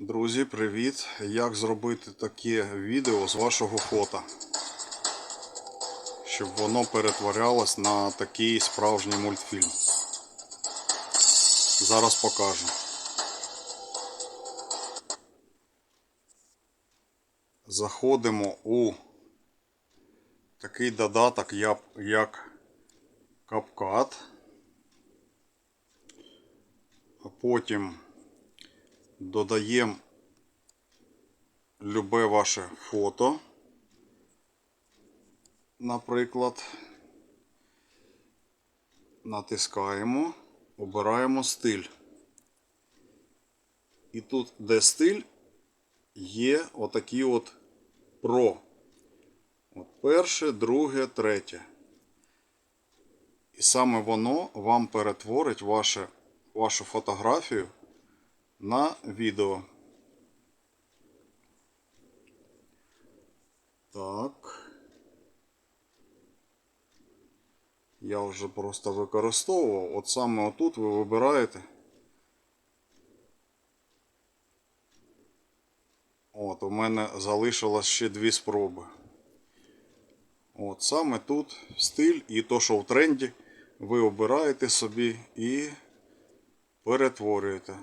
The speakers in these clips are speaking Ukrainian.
Друзі, привіт! Як зробити таке відео з вашого фото? Щоб воно перетворялось на такий справжній мультфільм. Зараз покажу. Заходимо у такий додаток, як- CapCut. Потім додаємо любе ваше фото, наприклад, натискаємо, обираємо стиль. І тут, де стиль, є отакі от про. От перше, друге, третє. І саме воно вам перетворить ваше, вашу фотографію на відео. Так. Я вже просто використовував. От саме отут ви вибираєте. От, у мене залишилось ще дві спроби. От саме тут стиль і то, що в тренді, ви обираєте собі і перетворюєте.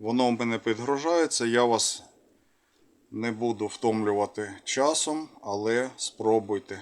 Воно в мене підгружається, я вас не буду втомлювати часом, але спробуйте.